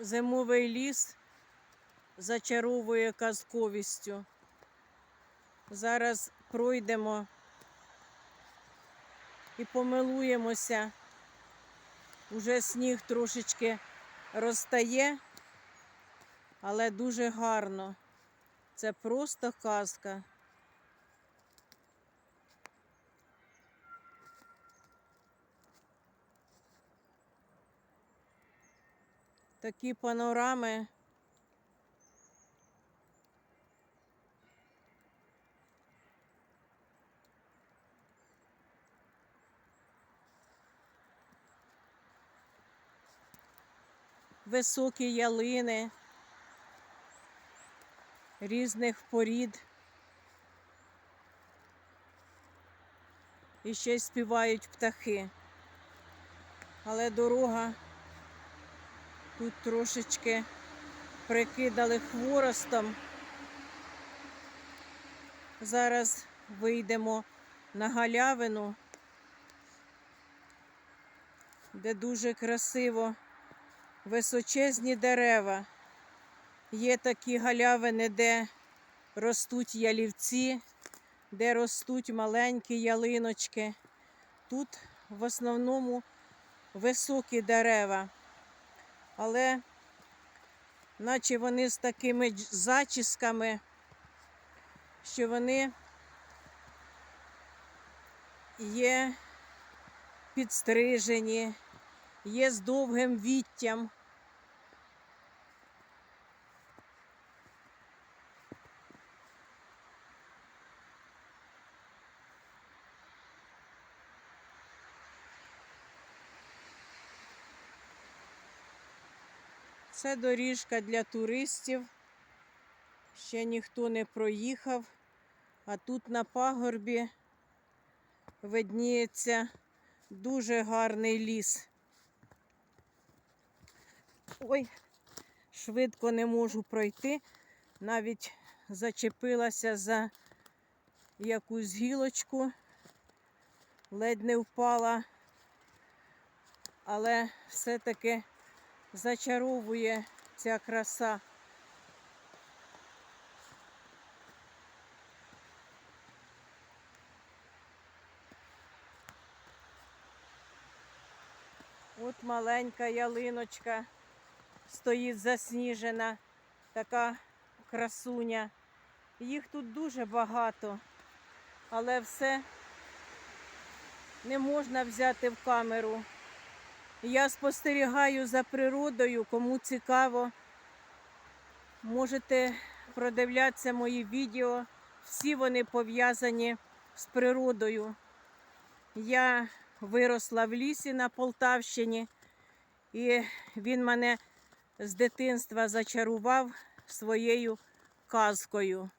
Зимовий ліс зачаровує казковістю. Зараз пройдемо і помилуємося. Уже сніг трошечки розтає, але дуже гарно. Це просто казка. Такі панорами. Високі ялини різних порід. І ще й співають птахи. Але дорога тут трошечки прикидали хворостом. Зараз вийдемо на галявину, де дуже красиво височезні дерева. Є такі галявини, де ростуть ялівці, де ростуть маленькі ялиночки. Тут в основному високі дерева, але наче вони з такими зачісками, що вони є підстрижені, є з довгим віттям. Це доріжка для туристів. Ще ніхто не проїхав, а тут на пагорбі видніється дуже гарний ліс. Ой, швидко не можу пройти. Навіть зачепилася за якусь гілочку, ледь не впала, але все-таки зачаровує ця краса. От маленька ялиночка стоїть засніжена, така красуня. Їх тут дуже багато, але все не можна взяти в камеру. Я спостерігаю за природою, кому цікаво. Можете продивлятися мої відео. Всі вони пов'язані з природою. Я виросла в лісі на Полтавщині, і він мене з дитинства зачарував своєю казкою.